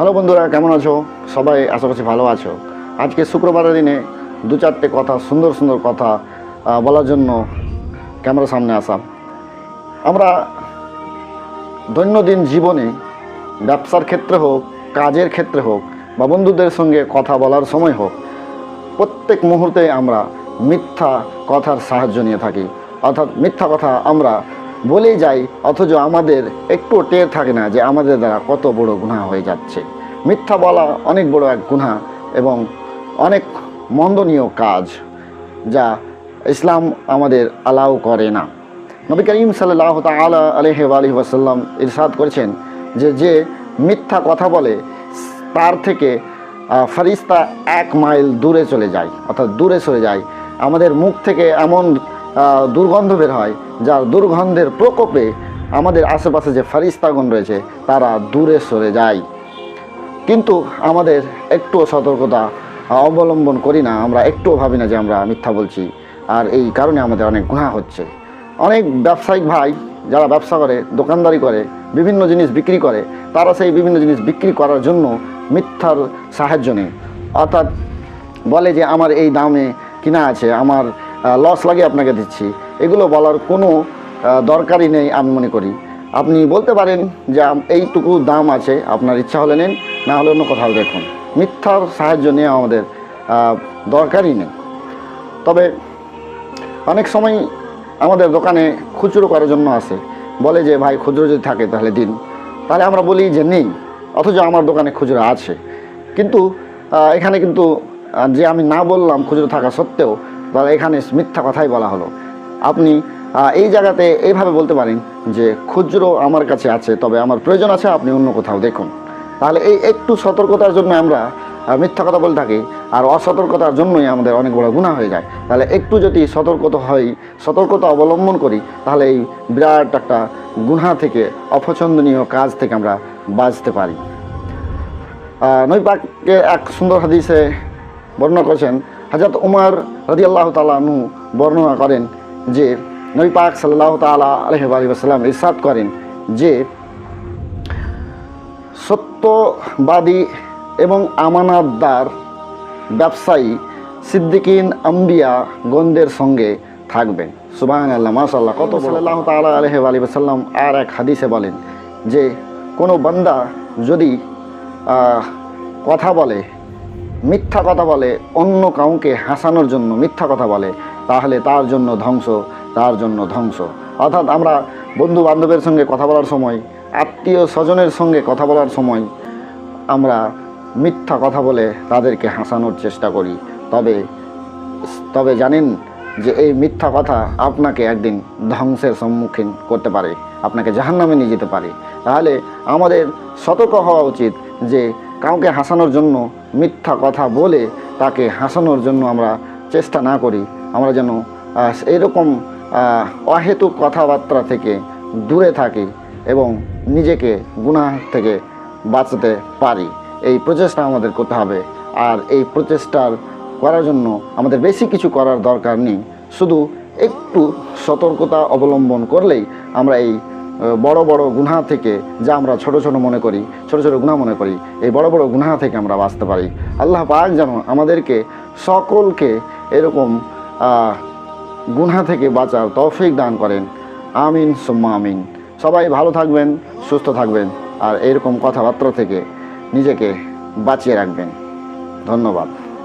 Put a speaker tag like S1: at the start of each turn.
S1: Hello বন্ধুরা, কেমন আছো? সবাই আশা করছি ভালো আছো। আজকে শুক্রবারের দিনে দু চারটে কথা, সুন্দর সুন্দর কথা বলার জন্য ক্যামেরার সামনে আসা। আমরা দৈনন্দিন জীবনে ব্যবসার ক্ষেত্রে হোক, কাজের ক্ষেত্রে হোক, বা বন্ধুদের সঙ্গে কথা বলার সময় হোক, প্রত্যেক মুহূর্তে আমরা মিথ্যা কথার সাহায্য নিয়ে থাকি। অর্থাৎ মিথ্যা কথা আমরা বলেই যাই অথচ আমাদের একটু টের থাকে না যে আমাদের দ্বারা কত বড় গুনাহ হয়ে যাচ্ছে। মিথ্যা বলা অনেক বড় এক গুনাহ এবং অনেক মন্দনীয় কাজ যা ইসলাম আমাদের অ্যালাউ করে না। নবী করিম সাল্লাহ তালা আলহি আলহি ওয়াসাল্লাম ইরশাদ করেছেন যে যে মিথ্যা কথা বলে, তার থেকে ফারিস্তা এক মাইল দূরে চলে যায়, অর্থাৎ দূরে সরে যায়। আমাদের মুখ থেকে এমন দুর্গন্ধ বের হয়, যার দুর্গন্ধের প্রকোপে আমাদের আশেপাশে যে ফারিস্তাগণ রয়েছে, তারা দূরে সরে যায়। কিন্তু আমাদের একটুও সতর্কতা অবলম্বন করি না, আমরা একটুও ভাবি না যে আমরা মিথ্যা বলছি, আর এই কারণে আমাদের অনেক গুণা হচ্ছে। অনেক ব্যবসায়িক ভাই যারা ব্যবসা করে, দোকানদারি করে, বিভিন্ন জিনিস বিক্রি করে, তারা সেই বিভিন্ন জিনিস বিক্রি করার জন্য মিথ্যার সাহায্য নেয়। অর্থাৎ বলে যে, আমার এই দামে কিনা আছে, আমার লস লাগে আপনাকে দিচ্ছি। এগুলো বলার কোনো দরকারই নেই আমি মনে করি। আপনি বলতে পারেন যে এইটুকু দাম আছে, আপনার ইচ্ছা হলে নিন, না হলে অন্য কোথাও দেখুন। মিথ্যার সাহায্য নিয়ে আমাদের দরকারই নেই। তবে অনেক সময় আমাদের দোকানে খুচরো করার জন্য আসে। বলে যে, ভাই, খুচরো যদি থাকে তাহলে দিন। তাহলে আমরা বলি যে, নেই। অথচ আমার দোকানে খুচরো আছে। কিন্তু এখানে কিন্তু যে আমি না বললাম খুচরো থাকা সত্ত্বেও তাহলে এখানে মিথ্যা কথাই বলা হলো। আপনি এই জায়গাতে এইভাবে বলতে পারেন যে খুচরো আমার কাছে আছে তবে আমার প্রয়োজন আছে আপনি অন্য কোথাও দেখুন। তাহলে এই একটু সতর্কতার জন্য আমরা মিথ্যা কথা বলে থাকি আর অসতর্কতার জন্যই আমাদের অনেক বড় গুণা হয়ে যায়। তাহলে একটু যদি সতর্কতা হই সতর্কতা অবলম্বন করি তাহলে এই বিরাট একটা গুণা থেকে অপছন্দনীয় কাজ থেকে আমরা বাঁচতে পারি। আহ, নবী পাককে এক সুন্দর হাদিসে বর্ণনা করেছেন হাজরত উমর রদি আল্লাহ তালু বর্ণনা করেন যে নবী পাক সাল্লাহ তালা আলহাম ইরশাদ করেন যে সত্যবাদী এবং আমানাতদার ব্যবসায়ী সিদ্দিকিন আম্বিয়া গন্ধের সঙ্গে থাকবেন। সুবাহ আল্লাহ মাসাল্লাহ কত সাল্লাহ তালা আলহ আলী সাল্লাম আর এক হাদিসে বলেন যে কোনো বান্দা যদি কথা বলে মিথ্যা কথা বলে, অন্য কাউকে হাসানোর জন্য মিথ্যা কথা বলে, তাহলে তার জন্য ধ্বংস, তার জন্য ধ্বংস। অর্থাৎ আমরা বন্ধু বান্ধবের সঙ্গে কথা বলার সময়, আত্মীয় স্বজনের সঙ্গে কথা বলার সময়, আমরা মিথ্যা কথা বলে তাদেরকে হাসানোর চেষ্টা করি। তবে তবে জানেন যে এই মিথ্যা কথা আপনাকে একদিন ধ্বংসের সম্মুখীন করতে পারে, আপনাকে জাহান্নামে নিয়ে যেতে পারে। তাহলে আমাদের সতর্ক হওয়া উচিত যে কাউকে হাসানোর জন্য মিথ্যা কথা বলে তাকে হাসানোর জন্য আমরা চেষ্টা না করি। আমরা যেন এরকম অহেতুক কথাবার্তা থেকে দূরে থাকি এবং নিজেকে গুনাহ থেকে বাঁচাতে পারি। এই প্রচেষ্টা আমাদের করতে হবে। আর এই প্রচেষ্টার করার জন্য আমাদের বেশি কিছু করার দরকার নেই। শুধু একটু সতর্কতা অবলম্বন করলেই আমরা এই বড় বড় গুনাহ থেকে যা আমরা ছোট ছোট মনে করি, ছোট ছোট গুনাহ মনে করি, এই বড় বড় গুনাহ থেকে আমরা বাঁচতে পারি। আল্লাহ পাক যেন আমাদেরকে সকলকে এরকম গুনাহ থেকে বাঁচার তৌফিক দান করেন। আমিন, সুম্মা আমিন। সবাই ভালো থাকবেন, সুস্থ থাকবেন, আর এরকম কথাবার্তা থেকে নিজেকে বাঁচিয়ে রাখবেন। ধন্যবাদ।